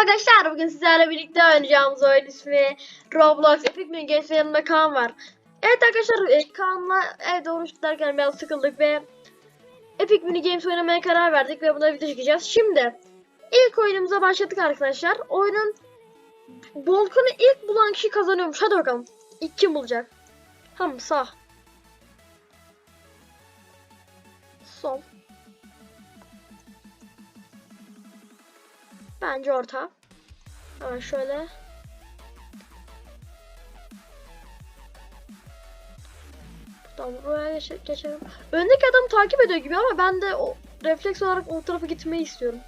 arkadaşlar bugün sizlerle birlikte oynayacağımız oyun ismi Roblox Epic Mini Games ve yanımda Kaan var. Evet arkadaşlar e, Kaan'la evde oruç tutarken biraz sıkıldık ve Epic Mini Games oynamaya karar verdik ve buna video çekeceğiz. Şimdi ilk oyunumuza başladık arkadaşlar. Oyunun Volkan'ı ilk bulan kişi kazanıyormuş. Hadi bakalım. İlk kim bulacak? Tamam sağ. Sol. Bence orta. Hemen şöyle. Buradan buraya geç geçelim. Öndeki adamı takip ediyor gibi ama ben de o refleks olarak o tarafa gitmeyi istiyorum.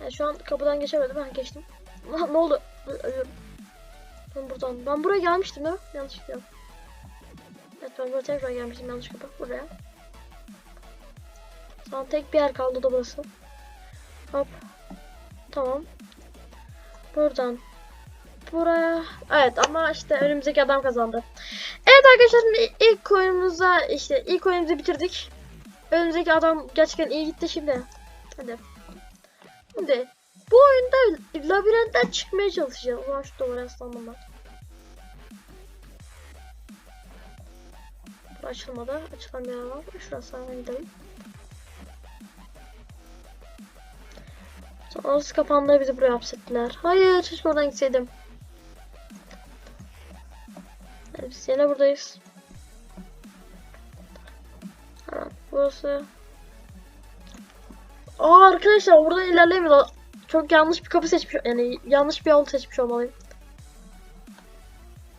Yani şu an kapıdan geçemedim. Ben geçtim. Ne oldu? Ölüyorum. Ben buradan. Ben buraya gelmiştim değil mi? Yanlış gidiyorum. Evet ben buraya tekrar gelmiştim. Yanlış kapı. Buraya. Şu an tek bir yer kaldı da burası. Hop. Tamam. Buradan buraya. Evet ama işte önümüzdeki adam kazandı. Evet arkadaşlar ilk oyunumuza işte ilk oyunumuzu bitirdik. Önümüzdeki adam gerçekten iyi gitti şimdi. Hadi. Şimdi bu oyunda labirentten çıkmaya çalışacağız. Ulan şu duvara aslandım ben. Açılmadı. Açılan bir yer var. Şurası gidelim. Orası kapandı bizi buraya hapsettiler. Hayır hiç oradan gitseydim. Evet, biz yine buradayız. Ha, burası. Aa arkadaşlar burada ilerleyemiyor. Çok yanlış bir kapı seçmiş. Yani yanlış bir yol seçmiş olmalıyım.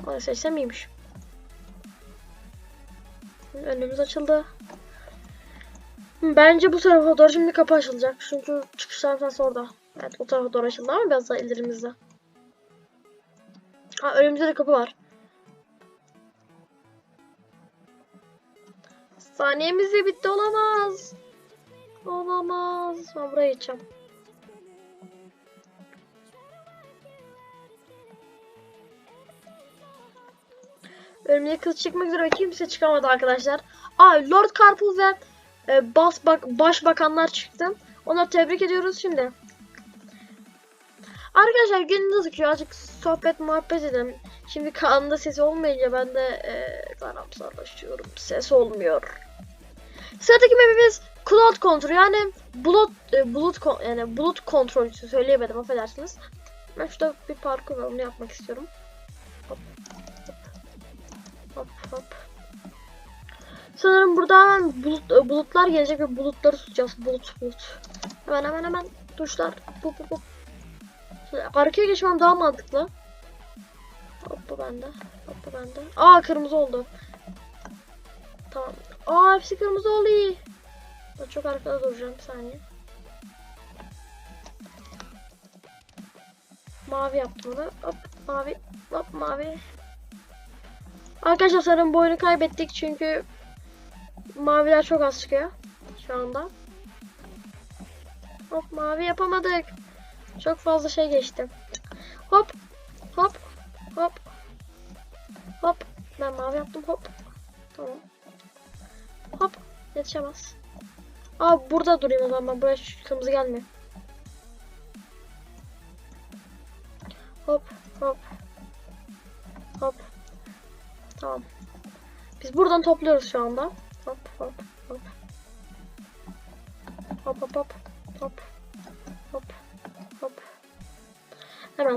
Onu seçsem iyiymiş. Önümüz açıldı. Bence bu tarafa doğru şimdi kapı açılacak. Çünkü çıkış tarafı orada. Evet o tarafa doğru açıldı ama biraz daha ilerimizde. Ha önümüzde de kapı var. Saniyemiz de bitti olamaz. Olamaz. Ben buraya geçeceğim. Önümde kız çıkmak üzere kimse çıkamadı arkadaşlar. Aa Lord Karpuz ve e, bas bak başbakanlar çıktı. Onları tebrik ediyoruz şimdi. Arkadaşlar gününüz sıkıyor. Azıcık sohbet muhabbet edelim. Şimdi Kaan'da sesi olmayınca ben de e, karamsarlaşıyorum. Ses olmuyor. Sıradaki mapimiz Cloud Control yani bulut e, bulut yani bulut kontrolcüsü söyleyemedim affedersiniz. Ben şurada bir parkur var onu yapmak istiyorum. Sanırım burada hemen bulut, e, bulutlar gelecek ve bulutları tutacağız. Bulut bulut. Hemen hemen hemen tuşlar. Bu bu bu. Arkaya geçmem daha mantıklı. Hop bende. Hop bende. Aa kırmızı oldu. Tamam. Aa hepsi kırmızı oldu iyi. Çok arkada duracağım bir saniye. Mavi yaptım onu. Hop mavi. Hop mavi. Arkadaşlar sanırım bu kaybettik çünkü maviler çok az çıkıyor şu anda. Hop mavi yapamadık. Çok fazla şey geçti. Hop hop hop hop. Ben mavi yaptım hop. Tamam. Hop yetişemez. Aa burada durayım o zaman. Buraya kırmızı gelmiyor. Hop hop hop. Tamam. Biz buradan topluyoruz şu anda.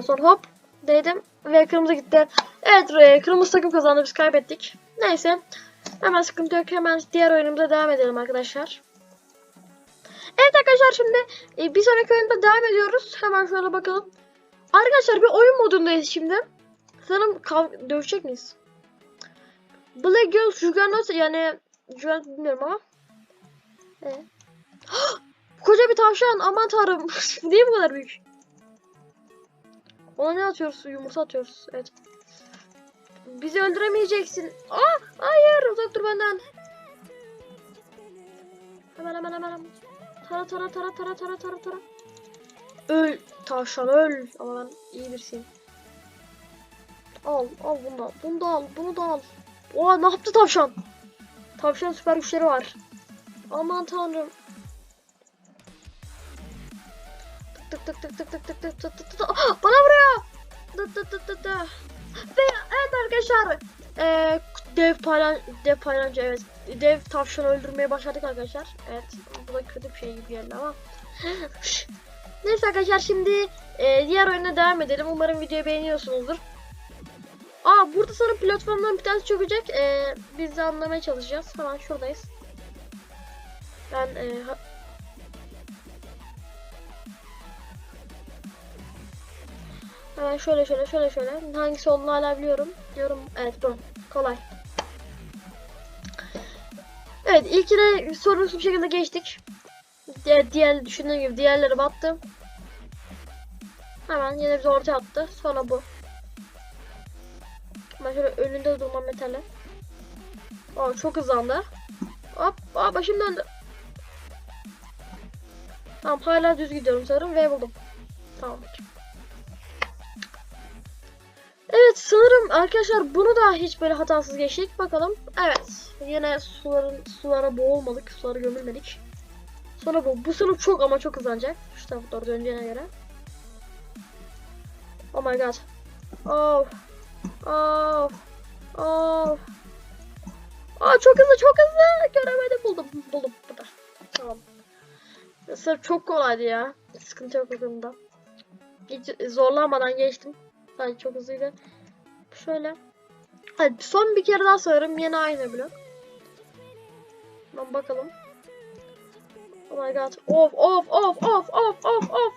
Sonra hop dedim ve kırmızı gitti. Evet kırmızı takım kazandı biz kaybettik. Neyse. Hemen sıkıntı yok. Hemen diğer oyunumuza devam edelim arkadaşlar. Evet arkadaşlar şimdi e, bir sonraki oyunda devam ediyoruz. Hemen şöyle bakalım. Arkadaşlar bir oyun modundayız şimdi. Sanırım kav- dövüşecek miyiz? Black Girl Juggernaut yani Juggernaut bilmiyorum ama. Evet. Koca bir tavşan aman tanrım. Niye bu kadar büyük? Ona ne atıyoruz? Yumurta atıyoruz. Evet. Bizi öldüremeyeceksin. Aa, hayır uzak dur benden. Hemen hemen hemen. hemen. Tara tara tara tara tara tara tara. Öl tavşan öl. Ama ben iyi birisiyim. Al al bunu da al. Bunu da al. Bunu da al. Oha ne yaptı tavşan? Tavşan süper güçleri var. Aman tanrım. Tık tık tık tık tık tık tık tık tık Bana vuruyor. Tık tık tık tık tık. Ve evet arkadaşlar. Eee dev paylan dev paylancı evet. Dev tavşanı öldürmeye başladık arkadaşlar. Evet. Bu da kötü bir şey gibi geldi ama. Neyse arkadaşlar şimdi e, diğer oyuna devam edelim. Umarım videoyu beğeniyorsunuzdur. Aa burada sana platformdan bir tanesi çökecek. E, biz de anlamaya çalışacağız. Hemen şuradayız. Ben e, Hemen şöyle şöyle şöyle şöyle. Hangisi olduğunu hala biliyorum. Diyorum evet bu. Kolay. Evet ilkine sorunsuz bir şekilde geçtik. Diğer, diğer düşündüğüm gibi diğerleri battı. Hemen yine bizi ortaya attı. Sonra bu. Ben şöyle önünde durmam metali. Aa çok hızlandı. Hop, aa başım döndü. Tamam hala düz gidiyorum sanırım ve buldum. Tamam. Evet sanırım arkadaşlar bunu da hiç böyle hatasız geçtik. Bakalım. Evet. Yine suların sulara boğulmadık. Sulara gömülmedik. Sonra bu. Bu sınıf çok ama çok hızlanacak. Şu tarafa doğru döneceğine göre. Oh my god. Oh. Oh. Oh. Aa çok hızlı çok hızlı. Göremedim buldum. Buldum. Burada. Tamam. Sırf çok kolaydı ya. Sıkıntı yok konuda. Hiç zorlanmadan geçtim. Sadece çok hızlıydı. Şöyle. Hadi son bir kere daha sayarım. Yine aynı blok. Ben bakalım. Oh my god. Of of of of of of of.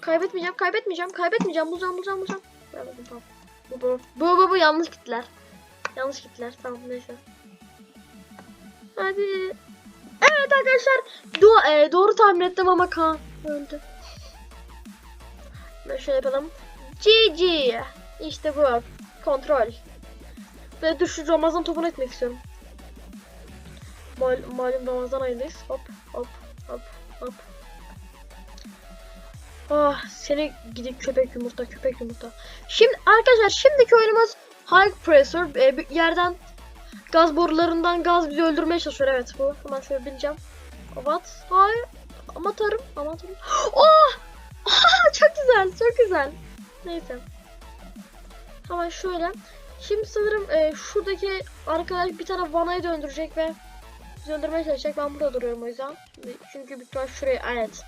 Kaybetmeyeceğim, kaybetmeyeceğim, kaybetmeyeceğim. Bulacağım, bulacağım, bulacağım. Buldum, tamam. Bu bu. Bu bu bu yanlış gittiler. Yanlış gittiler. Tamam neyse. Hadi. Evet arkadaşlar. Do e, doğru tahmin ettim ama Kaan öldü. Şöyle yapalım. GG. İşte bu. Kontrol. Ve dur şu Ramazan topunu etmek istiyorum. Mal malum Ramazan ayındayız. Hop hop hop hop. Ah seni gidip köpek yumurta köpek yumurta. Şimdi arkadaşlar şimdiki oyunumuz High Pressure. Ee, bir yerden gaz borularından gaz bizi öldürmeye çalışıyor. Evet bu. Hemen şöyle bineceğim. What? Hayır. Amatörüm. Amatörüm. Oh! Çok güzel, çok güzel. Neyse. Hemen şöyle. Şimdi sanırım e, şuradaki arkadaş bir tane vanayı döndürecek ve bizi öldürmeye çalışacak. Ben burada duruyorum o yüzden. Şimdi, çünkü büyük ihtimal şuraya evet.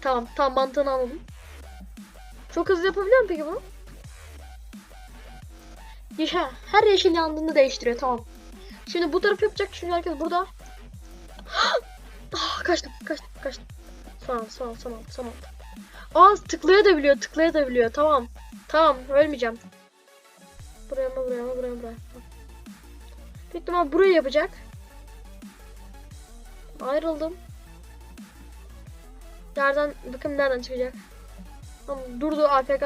Tamam, tam mantığını anladım. Çok hızlı yapabiliyor muyum peki bunu? Yeşil, her yeşil yandığında değiştiriyor tamam. Şimdi bu taraf yapacak çünkü herkes burada. ah, kaçtım, kaçtım, kaçtım. Son anda, son anda. Aa tıklayabiliyor, tıklayabiliyor. Tamam. Tamam, ölmeyeceğim. Buraya mı, buraya mı, buraya mı, buraya. Büyük burayı yapacak. Ayrıldım. Nereden, bakın nereden çıkacak. Tamam, durdu AFK,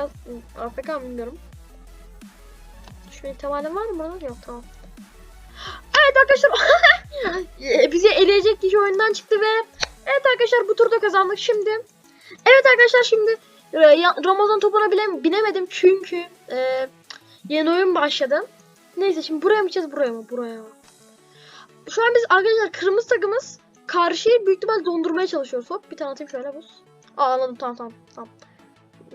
AFK mı bilmiyorum. Şu ihtimalim var mı burada? Yok, tamam. Evet arkadaşlar. Bizi eleyecek kişi oyundan çıktı ve evet arkadaşlar bu turda kazandık şimdi. Evet arkadaşlar şimdi e, Ramazan topuna bile binemedim çünkü e, yeni oyun başladı. Neyse şimdi buraya mı gideceğiz buraya mı buraya mı? Şu an biz arkadaşlar kırmızı takımız karşıyı büyük ihtimal dondurmaya çalışıyoruz. Hop bir tane atayım şöyle buz. Aa anladım tamam tamam tamam.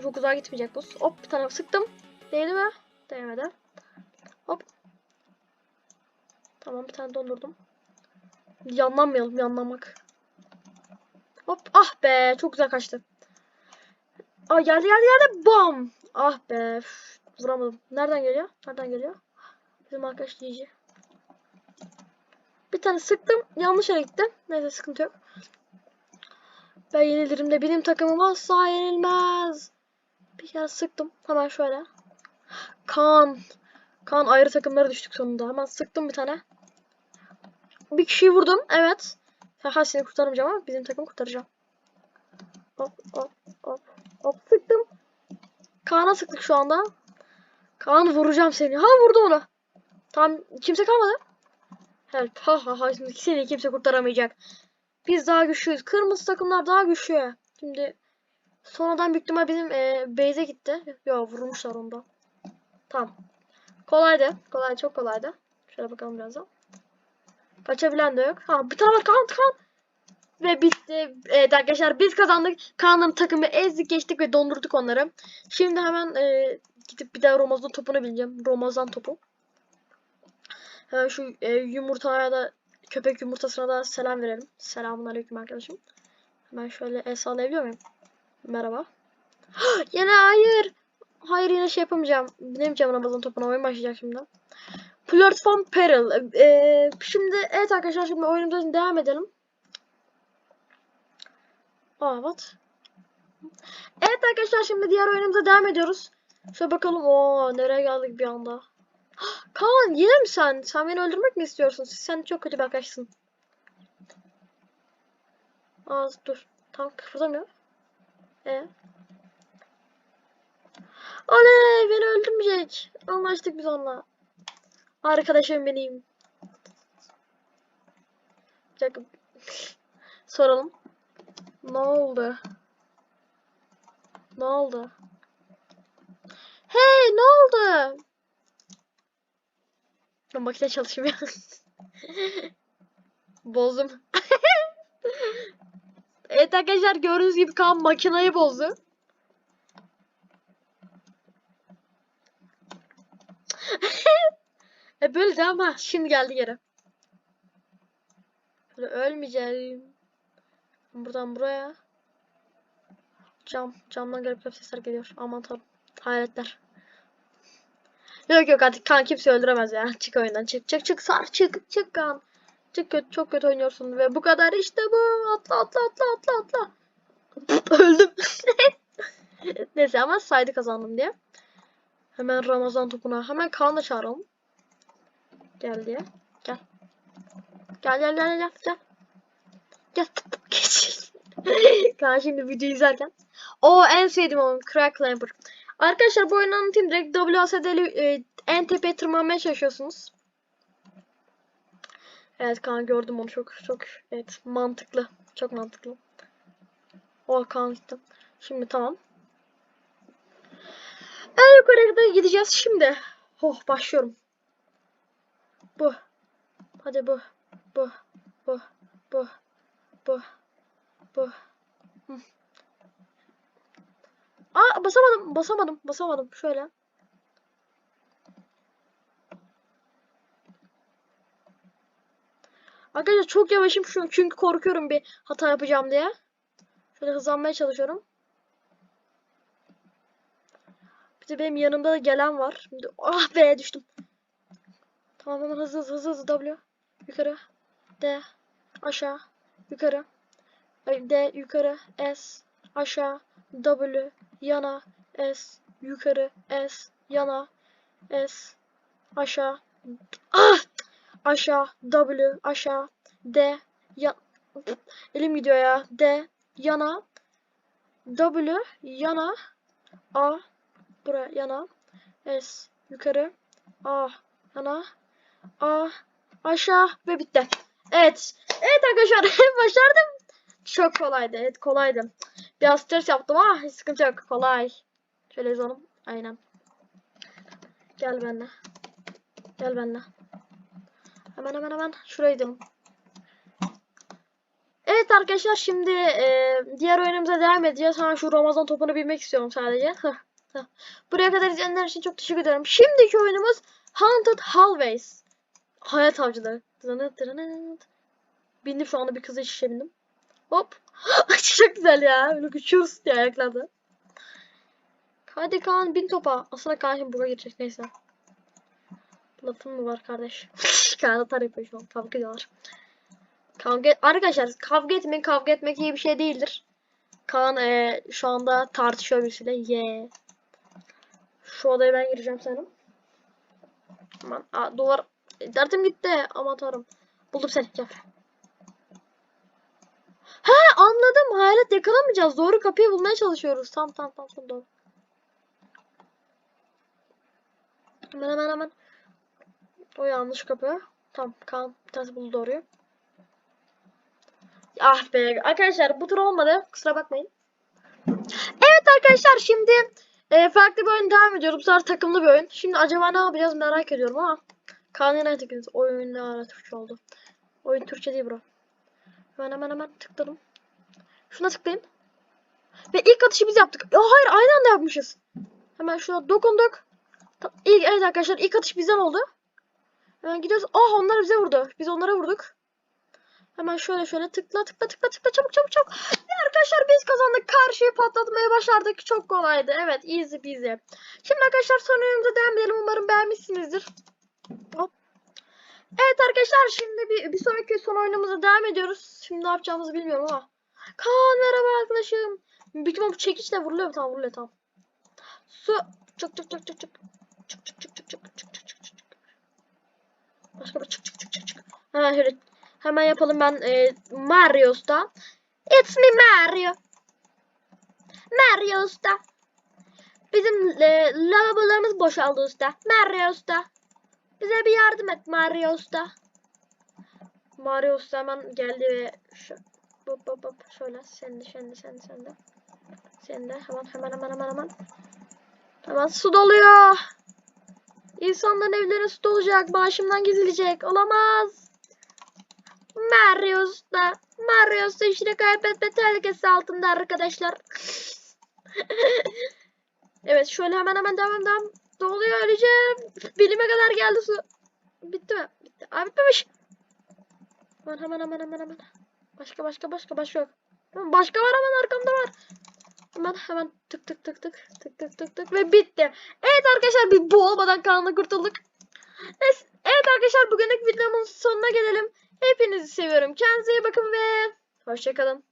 Çok uzağa gitmeyecek buz. Hop bir tane sıktım. Değdi mi? Değmedi. Hop. Tamam bir tane dondurdum. Yanlanmayalım yanlamak. Hop ah be çok güzel kaçtı. Aa geldi geldi geldi bam. Ah be üf, vuramadım. Nereden geliyor? Nereden geliyor? Bizim arkadaş yiyici. Bir tane sıktım. Yanlış yere gitti. Neyse sıkıntı yok. Ben yenilirim de benim takımım asla yenilmez. Bir kere sıktım. Hemen şöyle. Kan. Kan ayrı takımlara düştük sonunda. Hemen sıktım bir tane. Bir kişiyi vurdum. Evet. Ha seni kurtarmayacağım ama bizim takımı kurtaracağım. Hop hop hop hop sıktım. Kaan'a sıktık şu anda. Kaan vuracağım seni. Ha vurdu onu. Tamam kimse kalmadı. Help. Ha ha ha şimdi seni kimse kurtaramayacak. Biz daha güçlüyüz. Kırmızı takımlar daha güçlü. Şimdi sonradan büyük ihtimal bizim e, base'e gitti. Ya vurmuşlar onda. Tamam. Kolaydı. Kolay çok kolaydı. Şöyle bakalım birazdan. Kaçabilen de yok. Ha bir tane var kan kan. Ve bitti. Evet arkadaşlar biz kazandık. Kaan'ın takımı ezdik geçtik ve dondurduk onları. Şimdi hemen e, gidip bir daha Ramazan topunu bileceğim. Ramazan topu. Hemen şu e, yumurtaya da köpek yumurtasına da selam verelim. Selamun aleyküm arkadaşım. Hemen şöyle el sallayabiliyor muyum? Merhaba. yine hayır. Hayır yine şey yapamayacağım. Binemeyeceğim Ramazan topuna. Oyun başlayacak şimdi. Platform Peril. Ee, şimdi evet arkadaşlar şimdi oyunumuza devam edelim. Aa what? Evet arkadaşlar şimdi diğer oyunumuza devam ediyoruz. Şöyle bakalım. Oo nereye geldik bir anda. Kaan yine mi sen? Sen beni öldürmek mi istiyorsun? Sen çok kötü bir arkadaşsın. Aa dur. Tam kıpırdamıyor. E. Oley beni öldürmeyecek. Anlaştık biz onunla. Arkadaşım benim. Bir dakika. Soralım. Ne oldu? Ne oldu? Hey ne oldu? Ben makine çalışmıyor. Bozdum. evet arkadaşlar gördüğünüz gibi Kaan makinayı bozdu. e böyle de ama şimdi geldi yere. Böyle ölmeyeceğim. Buradan buraya. Cam. Camdan garip garip sesler geliyor. Aman tanrım. Hayaletler. Yok yok artık kan kimse öldüremez ya. Çık oyundan çık çık çık sar çık çık kan. Çık kötü çok kötü oynuyorsun ve bu kadar işte bu. Atla atla atla atla atla. Öldüm. Neyse ama saydı kazandım diye. Hemen Ramazan topuna. Hemen Kaan'ı çağıralım. Gel diye. Gel. Gel gel gel gel gel. Gel. Geç. Kaan şimdi video izlerken. O en sevdiğim oyun. Crack Clamper. Arkadaşlar bu oyunu anlatayım. Direkt WASD'li e, en tepeye tırmanmaya çalışıyorsunuz. Evet Kaan gördüm onu çok çok evet mantıklı. Çok mantıklı. O Kaan gittim. Şimdi tamam. En yukarıya kadar gideceğiz şimdi. Oh başlıyorum. Bu. Hadi bu. Bu. Bu. Bu. Bu. Bu. Aa basamadım. Basamadım. Basamadım. Şöyle. Arkadaşlar çok yavaşım şu çünkü korkuyorum bir hata yapacağım diye. Şöyle hızlanmaya çalışıyorum. Bir de benim yanımda da gelen var. Şimdi ah be düştüm. Tamam hemen hızlı hızlı hızlı W. Yukarı. D. Aşağı. Yukarı. D yukarı. S. Aşağı. W. Yana. S. Yukarı. S. Yana. S. Aşağı. Ah! Aşağı. W. Aşağı. D. Ya Elim gidiyor ya. D. Yana. W. Yana. A. Buraya yana. S. Yukarı. A. Yana. A. Aşağı. Ve bitti. Evet. Evet arkadaşlar. Başardım. Çok kolaydı. Evet kolaydı. Biraz stres yaptım ama hiç sıkıntı yok. Kolay. Şöyle yazalım. Aynen. Gel benimle. Gel benimle. Hemen hemen hemen şuraya gidelim. Evet arkadaşlar şimdi e, diğer oyunumuza devam edeceğiz. Ha şu Ramazan topunu bilmek istiyorum sadece. Buraya kadar izleyenler için çok teşekkür ederim. Şimdiki oyunumuz Haunted Hallways. Hayat avcıları. Bindim şu anda bir kızı şişe bindim. Hop. çok güzel ya. Böyle uçuyoruz diye ayaklarda. Hadi Kaan bin topa. Aslında Kaan buga girecek neyse. Lafın mı var kardeş? Kaan atar yapıyor şu an. Kavga ediyorlar. Kavga Arkadaşlar kavga etmek kavga etmek iyi bir şey değildir. Kaan e, şu anda tartışıyor birisiyle. Ye. Yeah. Şu odaya ben gireceğim senin. Aman aa, duvar. Derdim gitti. Aman tanrım. Buldum seni. Gel. He anladım. Hayalet yakalamayacağız. Doğru kapıyı bulmaya çalışıyoruz. Tamam tamam tamam. tamam doğru. Hemen hemen hemen. O yanlış kapı. Tamam Kaan bir buldu doğruyu. Ah be. Arkadaşlar bu tur olmadı. Kusura bakmayın. Evet arkadaşlar şimdi e, farklı bir oyun devam ediyoruz. Bu sefer takımlı bir oyun. Şimdi acaba ne yapacağız merak ediyorum ama. Kaan yine tıkınız. Oyun ne ara Türkçe oldu. Oyun Türkçe değil bro. Hemen hemen hemen tıkladım. Şuna tıklayın. Ve ilk atışı biz yaptık. Ya hayır aynı anda yapmışız. Hemen şuna dokunduk. Ta- İlk, evet arkadaşlar ilk atış bizden oldu. Hemen gidiyoruz. Ah onlar bize vurdu. Biz onlara vurduk. Hemen şöyle şöyle tıkla tıkla tıkla tıkla çabuk çabuk çabuk. Ve arkadaşlar biz kazandık. Karşıyı patlatmaya başardık. Çok kolaydı. Evet easy peasy. Şimdi arkadaşlar son oyunumuza devam edelim. Umarım beğenmişsinizdir. Hop. Evet arkadaşlar şimdi bir, bir sonraki son oyunumuza devam ediyoruz. Şimdi ne yapacağımızı bilmiyorum ama. Kaan merhaba arkadaşım. Büyük ihtimal bu çekiçle vuruluyor mu? Tamam vuruluyor tamam. Su. Çık çık çık çık çık. Çık çık çık çık çık çık çık çık çık. Başka bir çık çık çık çık çık. Hemen şöyle hemen yapalım ben e, Mario'sta. It's me Mario. Mario usta. Bizim e, lavabolarımız boşaldı usta. Mario usta. Bize bir yardım et Mario usta. Mario usta hemen geldi ve şu hop hop hop şöyle sen de sen de sen de sen de. Sen de hemen hemen hemen hemen hemen. Hemen su doluyor. İnsanların evlerine su dolacak. Başımdan gizilecek. Olamaz. Mario usta. Mario usta işini kaybetme tehlikesi altında arkadaşlar. evet şöyle hemen hemen devam devam. Doluyor öleceğim. Bilime kadar geldi su. Bitti mi? Bitti. Aa bitmemiş. Hemen hemen hemen hemen hemen. Başka başka başka başka yok. Başka var hemen arkamda var. Hemen hemen tık tık tık tık tık tık tık tık ve bitti. Evet arkadaşlar bir boğulmadan kanla kurtulduk. Evet arkadaşlar bugünlük videomun sonuna gelelim. Hepinizi seviyorum. Kendinize iyi bakın ve hoşçakalın.